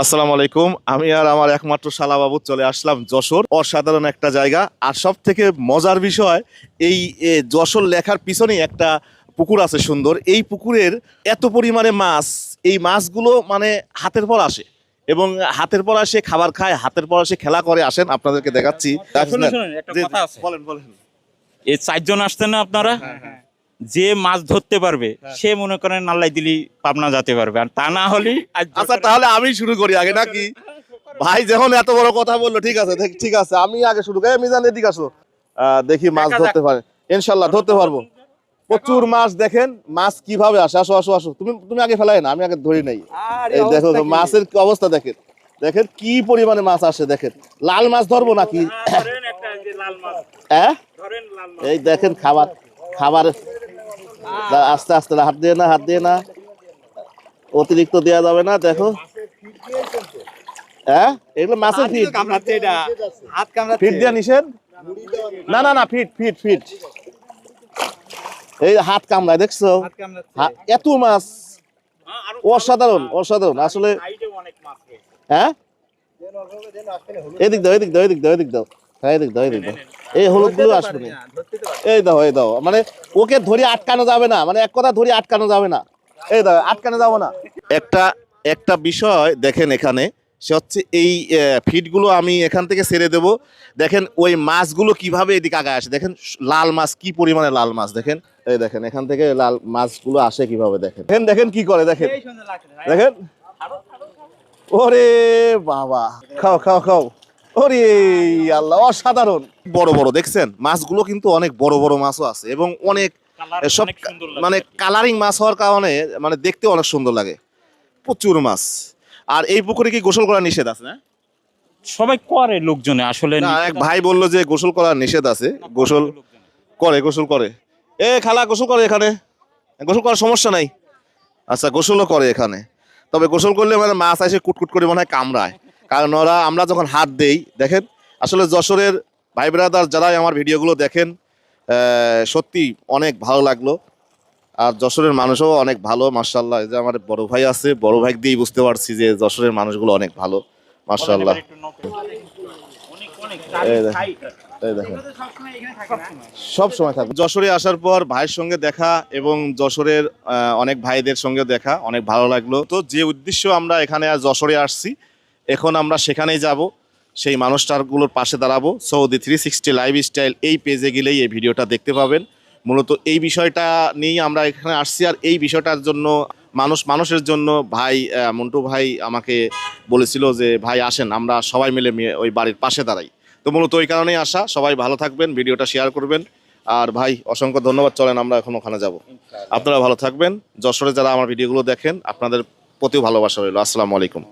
আসসালামু আলাইকুম। আমি আর আমার একমাত্র শালাবাবু চলে আসলাম যশোর। অসাধারণ একটা জায়গা। আর সব থেকে মজার বিষয় এই যশোর লেখার পিছনেই একটা পুকুর আছে সুন্দর। এই পুকুরের এত পরিমাণে মাছ এই মাছগুলো মানে হাতের পর আসে। এবং হাতের পর আসে খাবার খায় হাতের পর আসে খেলা করে আসেন আপনাদেরকে দেখাচ্ছি। বলেন বলেন। এই চারজন আসতেন না আপনারা? হ্যাঁ, যে মাছ ধরতে পারবে সে মনে করেন নাল্লাই দিলি পাবনা যেতে পারবে। আর তা না হলে আচ্ছা তাহলে আমি শুরু করি আগে নাকি? ভাই যখন এত বড় কথা বলল ঠিক আছে ঠিক- আছে আমি আগে শুরু করি মিজান এদিকে আসো দেখি মাছ ধরতে পারে। ইনশাল্লাহ ধরতে পারব। প্রচুর মাছ দেখেন মাছ কীভাবে আসে? আসো আসো আসো। তুমি তুমি আগে ফেলাই না আমি আগে ধরি নাই। এই দেখো তো মাছের কি অবস্থা দেখেন। দেখেন কি পরিমাণে মাছ আসে দেখেন। লাল মাছ ধরবো নাকি? হ্যাঁ এই দেখেন খাবার খাবার আস্তে আস্তে হাত দিয়ে না হাত দিয়ে না। অতিরিক্ত দেওয়া যাবে না দেখো। হ্যাঁ? এগুলো মাছের ফিট ফিট দেওয়া নিষেধ? না না না ফিট ফিট ফিট এই হাত কামড়ায় দেখছ? এত মাছ। অসাধারণ অসাধারণ। আসলে হ্যাঁ? এদিক দাও এদিক দাও এদিক দাও এদিক দাও। হ্যাঁ দাও এই আসবে না এই দাও এই দাও। মানে ওকে ধরে আটকানো যাবে না মানে এক কথা ধরে আটকানো যাবে না। এই দাও আটকানো যাব না। একটা একটা বিষয় দেখেন এখানে সে হচ্ছে এই ফিডগুলো আমি এখান থেকে ছেড়ে দেব। দেখেন ওই মাছগুলো কীভাবে এদিকে আগায় আসে? দেখেন লাল মাছ কি পরিমাণে লাল মাছ? দেখেন এই দেখেন এখান থেকে লাল মাছগুলো আসে কীভাবে দেখেন? দেখেন দেখেন কি করে দেখেন। দেখেন। ওরে বাবা খাও খাও খাও। ওরে আল্লাহ অসাধারণ। বড় বড় দেখছেন? মাছগুলো কিন্তু অনেক বড় বড় মাছও আছে এবং অনেক সব মানে কালারিং মাছ হওয়ার কারণে মানে দেখতে অনেক সুন্দর লাগে। প্রচুর মাছ। আর এই পুকুরে কি গোসল করা নিষেধ আছে না? সবাই করে লোকজনে আসলে এক ভাই বলল যে গোসল করা নিষেধ আছে। গোসল করে গোসল করে। এ খালা গোসল করে এখানে। গোসল করার সমস্যা নাই। আচ্ছা গোসলও করে এখানে। তবে গোসল করলে মানে মাছ আসে কুটকুট করে মনে হয় কামড়ায়। কারণ ওরা আমরা যখন হাত দেই দেখেন আসলে যশোরের ভাই ব্রাদার যারাই আমার ভিডিওগুলো দেখেন সত্যি অনেক ভালো লাগল। আর যশোরের মানুষও অনেক ভালো মার্শাল্লাহ এই যে আমার বড় ভাই আছে বড় ভাই দিয়েই বুঝতে পারছি যে যশোরের মানুষগুলো অনেক ভালো মার্শাল্লাহ দেখেন, সব সময় থাকবে। যশোরে আসার পর ভাইয়ের সঙ্গে দেখা এবং যশোরের অনেক ভাইদের সঙ্গে দেখা অনেক ভালো লাগল। তো যে উদ্দেশ্য আমরা এখানে যশোরে আসছি এখন আমরা সেখানেই যাব সেই মানুষটারগুলোর পাশে দাঁড়াবো। Saudi three sixty life style এই পেজে গেলেই এই ভিডিওটা দেখতে পাবেন। মূলত এই বিষয়টা নিয়েই আমরা এখানে আসছি আর এই বিষয়টার জন্য মানুষ মানুষের জন্য ভাই মন্টু ভাই আমাকে বলেছিল যে ভাই আসেন আমরা সবাই মিলে মিয়ে ওই বাড়ির পাশে দাঁড়াই। তো মূলত ওই কারণেই আসা সবাই ভালো থাকবেন ভিডিওটা শেয়ার করবেন। আর ভাই অসংখ্য ধন্যবাদ চলেন আমরা এখন ওখানে যাব। আপনারা ভালো থাকবেন যশোরে যারা আমার ভিডিওগুলো দেখেন আপনাদের প্রতিও ভালোবাসা রইল। আসসালামু আলাইকুম।